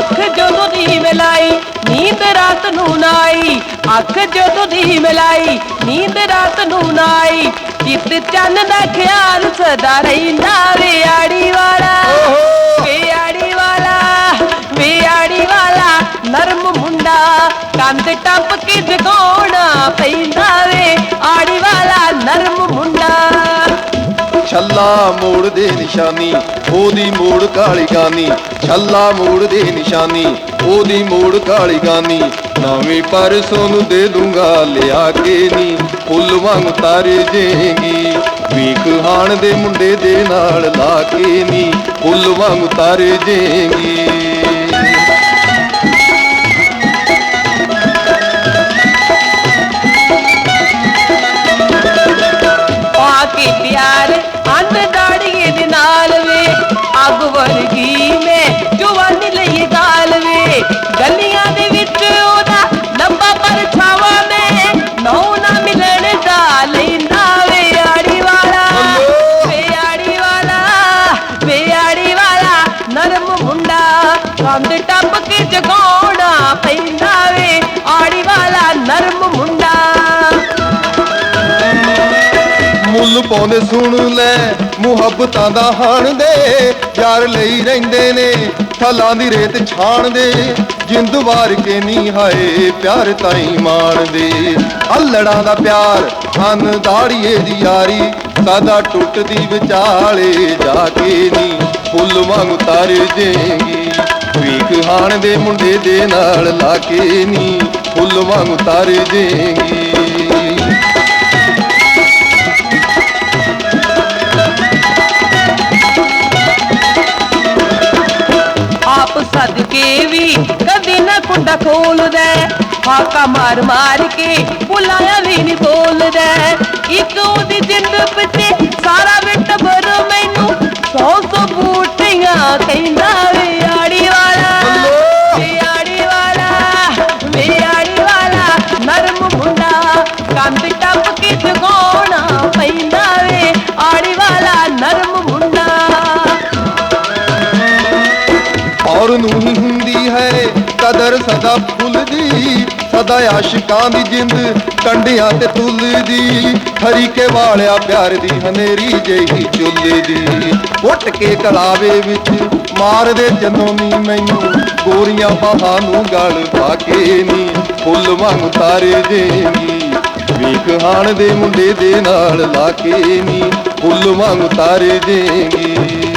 ਅੱਖ ਜਦੋਂ ਦੀ ਮਿਲਾਈ ਨੀਂਦ ਰਾਤ ਨੂੰ ਨਾ ਆਈ। ਅੱਖ ਜਦੋਂ ਦੀ ਮਿਲਾਈ ਨੀਂਦ ਰਾਤ ਨੂੰ ਨਾ ਆਈ। ਚਿੱਤ ਚੰਨ ਦਾ ਖਿਆਲ ਸਦਾ ਰਹਿੰਦਾ ਵੇ ਆੜੀ ਵਾਲਾ। ਵੇ ਆੜੀ ਵਾਲਾ ਵੇ ਆੜੀ ਵਾਲਾ ਨਰਮ ਮੁੰਡਾ। ਕੰਧ ਟੱਪ ਕੇ ਜਗਾਉਣਾ ਪੈਂਦਾ ਵੇ। ਆੜੀ ਛੱਲਾ ਮੋੜ ਦੇ ਨਿਸ਼ਾਨੀ, ਉਹਦੀ ਮੋੜ ਕਾਲੀ ਗਾਨੀ। ਛੱਲਾ ਮੋੜ ਦੇ ਨਿਸ਼ਾਨੀ, ਉਹਦੀ ਮੋੜ ਕਾਲੀ ਗਾਨੀ। ਨਵੀਂ ਪਰਸੋਂ ਨੂੰ ਦੇ ਦੂੰਗਾ ਲਿਆ ਕੇ ਨੀ, ਫੁੱਲ ਵਾਂਗ ਤਾਰੇ ਜੇਗੀ। ਵੇਖ ਹਾਣ ਦੇ ਮੁੰਡੇ ਦੇ ਨਾਲ ਲਾ ਕੇ ਨੀ, ਫੁੱਲ ਵਾਂਗ ਤਾਰੇ ਜੇਗੀ। ਕੇ ਪਿਆਰ ਅੰਨ ਦਾੜੀਏ ਦੇ ਨਾਲ ਵੇ ਅੱਗ ਵਰਗੀ ਮੈਂ ਜਵਾਨੀ ਲਈ ਗਾਲ ਵੇ ਗਲੀਆਂ ਦੇ ਵਿੱਚ ਉਹਦਾ ਲੰਬਾ ਪਰਛਾਵਾਂ ਮੈਂ ਨੌ ਨਾ ਮਿਲਣ ਪਾਉਂਦੇ ਸੁਣ ਲੈ, ਮੁਹੱਬਤਾਂ ਦਾ ਹਾਣ ਦੇ ਯਾਰ ਲਈ ਰਹਿੰਦੇ ਨੇ, ਥਲਾਂ ਦੀ ਰੇਤ ਛਾਣਦੇ, ਜਿੰਦ ਵਾਰ ਕੇ ਨਹੀਂ ਹਾਏ, ਪਿਆਰ ਤਾਈ ਮਾਣਦੇ। ਹੱਲੜਾਂ ਦਾ ਪਿਆਰ ਹਨ ਦਾੜੀਏ ਦੀ ਯਾਰੀ, ਸਾਦਾ ਟੁੱਟਦੀ ਵਿਚਾਲੇ ਜਾ ਕੇ ਨੀ, ਫੁੱਲ ਵਾਂਗ ਤਾਰੇ ਜੇਗੀ। ਵੇਖ ਹਾਣ ਦੇ ਮੁੰਡੇ ਦੇ ਨਾਲ ਲਾ ਕੇ ਨੀ, ਫੁੱਲ ਵਾਂਗ ਤਾਰੇ ਜੇਗੀ। ਕੁੰਡਾ ਖੋਲਦਾ ਹਾਕਾ ਮਾਰ ਮਾਰ ਕੇ ਬੁਲਾਇਆ ਵੀ ਨਹੀਂ ਬੋਲਦਾ ਇੱਕ ਉਹਦੀ ਜਿੰਦ ਪਿੱਛੇ ਸਾਰਾ ਵਿਟ ਬਰ ਮੈਨੂੰ ਸੌ ਸੌ ਬੂਟੀਆਂ ਕਹਿੰਦਾ ਵੇ ਆੜੀ ਵਾਲਾ ਵੇ ਆੜੀ ਵਾਲਾ ਵੇ ਆੜੀ ਵਾਲਾ ਨਰਮ ਮੁੰਡਾ ਕੰਧ ਟੱਪ ਕੇ ਜਗਾਉਣਾ ਪੈਂਦਾ ਵੇ। ਆੜੀ ਵਾਲਾ ਨਰਮ ਮੁੰਡਾ। ਔਰ ਨੂੰ ਹੀ ਹੁੰਦੀ ਹੈ ਕਦਰ ਸਦਾ ਫੁੱਲਦੀ ਸਦਾ ਆਸ਼ਿਕਾਂ ਦੀ ਜਿੰਦ, ਕੰਡਿਆਂ ਤੇ ਤੁੱਲਦੀ ਹਰੀਕੇ ਵਾਲਿਆ ਪਿਆਰ ਦੀ, ਹਨੇਰੀ ਜਿਹੀ ਚੁੱਲਦੀ ਉੱਟ ਕੇ ਕਲਾਵੇ ਵਿੱਚ ਮਾਰਦੇ ਜਦੋਂ ਨੀ ਮੈਨੂੰ, ਗੋਰੀਆਂ ਬਾਹਾਂ ਨੂੰ ਗਲ ਪਾ ਕੇ ਨੀ, ਫੁੱਲ ਵਾਂਗ ਤਾਰੇ ਦੇਂਗੀ ਵੇਖ ਹਾਣ ਦੇ ਮੁੰਡੇ ਦੇ ਨਾਲ ਲਾ ਕੇ ਨੀ, ਫੁੱਲ ਵਾਂਗ ਤਾਰੇ ਦੇਂਗੀ